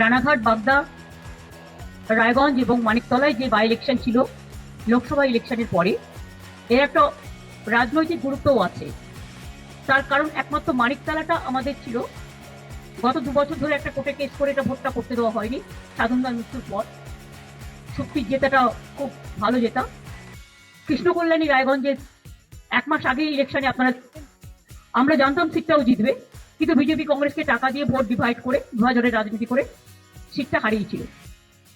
রানাঘাট, বাগদা, রায়গঞ্জ এবং মানিকতলায় যে বাই ইলেকশন ছিল, লোকসভা ইলেকশনের পরে, এর একটা রাজনৈতিক গুরুত্বও আছে। তার কারণ একমাত্র মানিকতলাটা আমাদের ছিল। গত দু বছর ধরে একটা কোর্টে কেস করে এটা ভোটটা করতে দেওয়া হয়নি সাধনদার মৃত্যুর পর। শক্তির জেতাটা খুব ভালো জেতা। কৃষ্ণ কল্যাণী রায়গঞ্জের এক মাস আগে ইলেকশনে আপনারা আমরা জানতাম সিটটাও জিতবে, কিন্তু বিজেপি, কংগ্রেসকে টাকা দিয়ে ভোট ডিভাইড করে বিভাজনের রাজনীতি করে সিটটা হারিয়েছিল।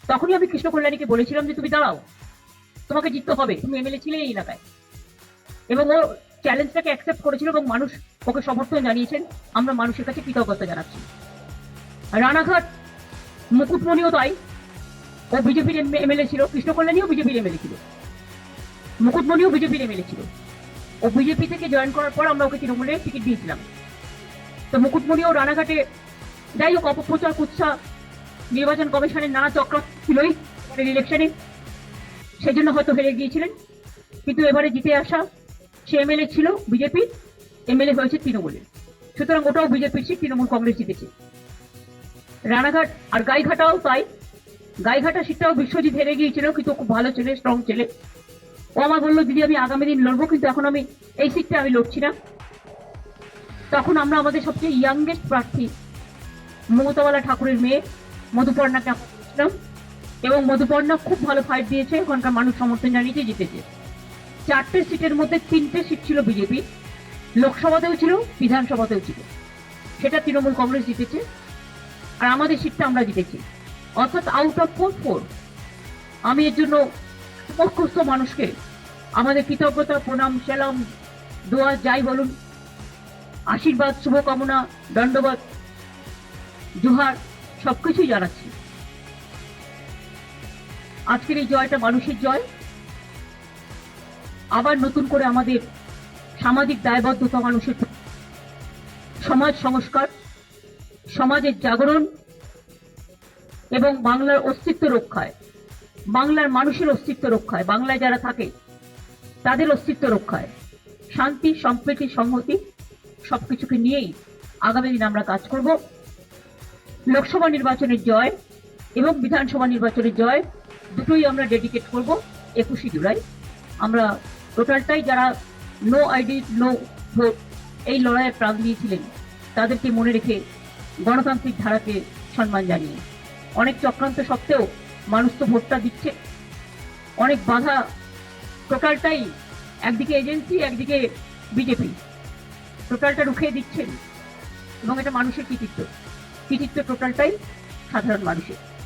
তখনই আমি কৃষ্ণ কল্যাণীকে বলেছিলাম যে, তুমি দাঁড়াও, তোমাকে জিততে হবে। তুমি এমএলএ ছিলে এই এলাকায়। এবং ও চ্যালেঞ্জটাকে অ্যাকসেপ্ট করেছিল এবং মানুষ ওকে সমর্থন জানিয়েছেন। আমরা মানুষের কাছে কৃতজ্ঞতা জানাচ্ছি। রানাঘাট, মুকুটমণিও তাই। ও বিজেপির এমএলএ ছিল। কৃষ্ণ কল্যাণীও বিজেপির এমএলএ ছিল। মুকুটমণিও বিজেপির এমএলএ ছিল। ও বিজেপি থেকে জয়েন করার পর আমরা ওকে তৃণমূলে টিকিট দিয়েছিলাম। তো মুকুটমণিও রানাঘাটে যাই হোক অপপ্রচার কুৎসা নির্বাচন কমিশনের নানা চক্র ছিলই ইলেকশনে সেই জন্য হয়তো হেরে গিয়েছিলেন। কিন্তু এবারে জিতে আসা সে এমএলএ ছিল বিজেপি, এমএলএ হয়েছে তৃণমূলের। সুতরাং ওটাও বিজেপির সিট তৃণমূল কংগ্রেস জিতেছে। রানাঘাট আর গাইঘাটাও তাই। গাইঘাটা সিটটাও বিশ্বজিৎ হেরে গিয়েছিল, কিন্তু খুব ভালো ছেলে স্ট্রং ছেলে। ও আমার বলল, দিদি, আমি আগামী দিন লড়বো, কিন্তু এখন আমি এই সিটটা আমি লড়ছি না। তখন আমরা আমাদের সবচেয়ে ইয়াংগেস্ট প্রার্থী মমতাওয়ালা ঠাকুরের মেয়ে মধুপর্ণাকে আমরা দিয়েছিলাম এবং মধুপর্ণা খুব ভালো ফাইট দিয়েছে। ওখানকার মানুষ সমর্থন জানিয়েছে, জিতেছে। চারটে সিটের মধ্যে তিনটে সিট ছিল বিজেপি লোকসভাতেও ছিল, বিধানসভাতেও ছিল। সেটা তৃণমূল কংগ্রেস জিতেছে। আর আমাদের সিটটা আমরা জিতেছি। অর্থাৎ আউট অফ ফোর ফোর আমি এর জন্য মুখস্থ মানুষকে, আমাদের কৃতজ্ঞতা, প্রণাম, সেলাম, দোয়া, যাই বলুন। আশীর্বাদ, শুভকামনা, দণ্ডবাদ, জোহার সবকিছুই জানাচ্ছি। আজকের এই জয়টা মানুষের জয়। আবার নতুন করে আমাদের সামাজিক দায়বদ্ধতা মানুষের সমাজ সংস্কার, সমাজের জাগরণ এবং বাংলার অস্তিত্ব রক্ষায়, বাংলার মানুষের অস্তিত্ব রক্ষায়, বাংলায় যারা থাকে, তাদের অস্তিত্ব রক্ষায়। শান্তি, সম্প্রীতি, সংহতি সবকিছুকে নিয়েই আগামী দিন আমরা কাজ করব। লোকসভা নির্বাচনের জয় এবং বিধানসভা নির্বাচনের জয়, দুটোই আমরা ডেডিকেট করব একুশে জুলাই। আমরা টোটালটাই যারা নো আইডি নো ভোট এই লড়াইয়ে প্রাণ দিয়েছিলেন, তাদেরকে মনে রেখে গণতান্ত্রিক ধারাকে সম্মান জানিয়ে। অনেক চক্রান্ত সত্ত্বেও মানুষ তো ভোটটা দিচ্ছে। অনেক বাধা টোটালটাই একদিকে এজেন্সি একদিকে বিজেপি টোটালটা রুখে দিচ্ছেন এবং এটা মানুষের কৃতিত্ব। কৃতিত্ব টোটালটাই সাধারণ মানুষের।